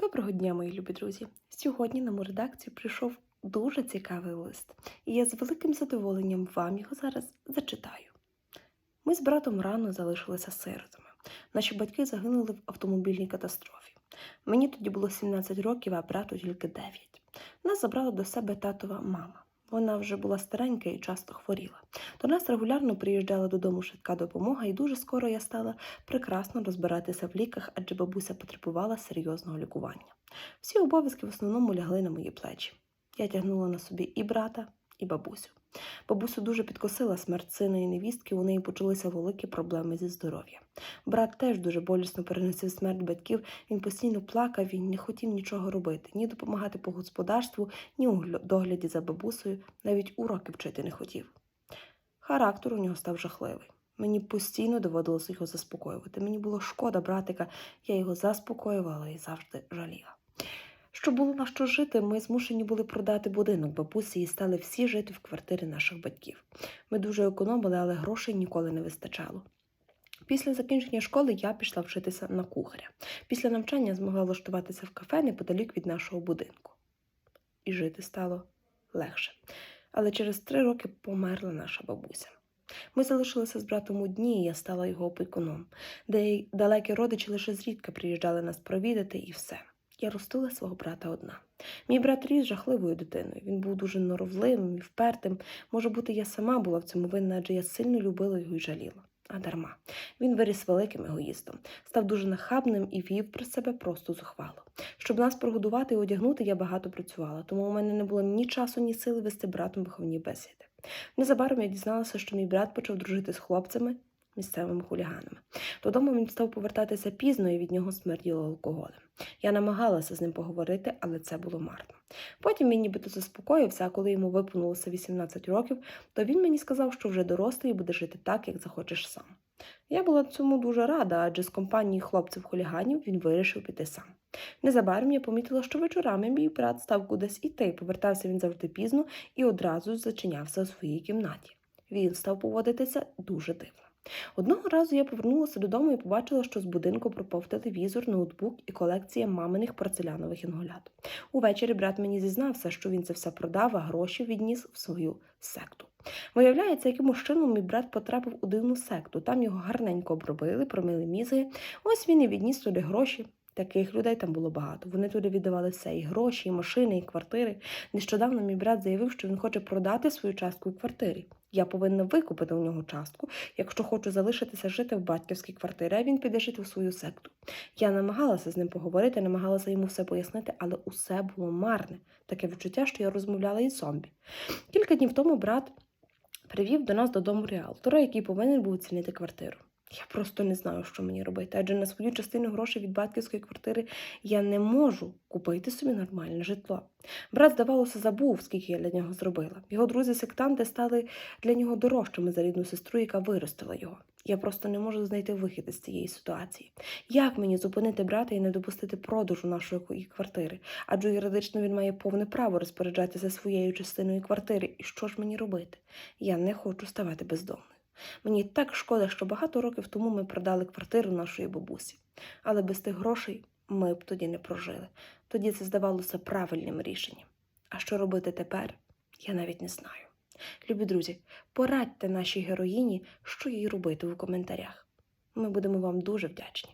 Доброго дня, мої любі друзі! Сьогодні на мою редакцію прийшов дуже цікавий лист, і я з великим задоволенням вам його зараз зачитаю. Ми з братом рано залишилися сиротами. Наші батьки загинули в автомобільній катастрофі. Мені тоді було 17 років, а брату тільки 9. Нас забрала до себе татова мама. Вона вже була старенька і часто хворіла. До нас регулярно приїжджала додому швидка допомога, і дуже скоро я стала прекрасно розбиратися в ліках, адже бабуся потребувала серйозного лікування. Всі обов'язки в основному лягли на мої плечі. Я тягнула на собі і брата, і бабусю. Бабусю дуже підкосила смерть сина і невістки, у неї почалися великі проблеми зі здоров'ям. Брат теж дуже болісно переносив смерть батьків, він постійно плакав, він не хотів нічого робити, ні допомагати по господарству, ні у догляді за бабусею, навіть уроки вчити не хотів. Характер у нього став жахливий. Мені постійно доводилося його заспокоювати. Мені було шкода братика, я його заспокоювала і завжди жаліла. Щоб було на що жити, ми змушені були продати будинок бабусі і стали всі жити в квартирі наших батьків. Ми дуже економили, але грошей ніколи не вистачало. Після закінчення школи я пішла вчитися на кухаря. Після навчання змогла влаштуватися в кафе неподалік від нашого будинку. І жити стало легше. Але через три роки померла наша бабуся. Ми залишилися з братом одні, і я стала його опікуном. Де далекі родичі лише зрідка приїжджали нас провідати, і все. Я ростила свого брата одна. Мій брат ріс жахливою дитиною. Він був дуже норовливим і впертим. Може бути, я сама була в цьому винна, адже я сильно любила його і жаліла. А дарма. Він виріс великим егоїстом, став дуже нахабним і вів про себе просто зухвало. Щоб нас прогодувати і одягнути, я багато працювала, тому у мене не було ні часу, ні сили вести братом виховні бесіди. Незабаром я дізналася, що мій брат почав дружити з хлопцями, місцевими хуліганами. Додому він став повертатися пізно і від нього смерділо алкоголем. Я намагалася з ним поговорити, але це було марно. Потім він нібито заспокоївся, а коли йому виповнилося 18 років, то він мені сказав, що вже дорослий і буде жити так, як захочеш сам. Я була цьому дуже рада, адже з компанії хлопців-хуліганів він вирішив піти сам. Незабаром я помітила, що вечорами мій брат став кудись іти. Повертався він завжди пізно і одразу зачинявся у своїй кімнаті. Він став поводитися дуже дивно. Одного разу я повернулася додому і побачила, що з будинку пропав телевізор, ноутбук і колекція маминих порцелянових інголят. Увечері брат мені зізнався, що він це все продав, а гроші відніс в свою секту. Виявляється, якимось чином мій брат потрапив у дивну секту. Там його гарненько обробили, промили мізги. Ось він і відніс туди гроші. Таких людей там було багато. Вони туди віддавали все: і гроші, і машини, і квартири. Нещодавно мій брат заявив, що він хоче продати свою частку у квартирі. Я повинна викупити у нього частку, якщо хочу залишитися жити в батьківській квартирі, а він піде жити в свою секту. Я намагалася з ним поговорити, намагалася йому все пояснити, але усе було марне. Таке відчуття, що я розмовляла із зомбі. Кілька днів тому брат привів до нас додому реалтора, який повинен був оцінити квартиру. Я просто не знаю, що мені робити, адже на свою частину грошей від батьківської квартири я не можу купити собі нормальне житло. Брат, здавалося, забув, скільки я для нього зробила. Його друзі-сектанти стали для нього дорожчими за рідну сестру, яка виростила його. Я просто не можу знайти вихід із цієї ситуації. Як мені зупинити брата і не допустити продажу нашої квартири? Адже юридично він має повне право розпоряджатися своєю частиною квартири. І що ж мені робити? Я не хочу ставати бездомною. Мені так шкода, що багато років тому ми продали квартиру нашої бабусі, але без тих грошей ми б тоді не прожили. Тоді це здавалося правильним рішенням. А що робити тепер, я навіть не знаю. Любі друзі, порадьте нашій героїні, що їй робити у коментарях. Ми будемо вам дуже вдячні.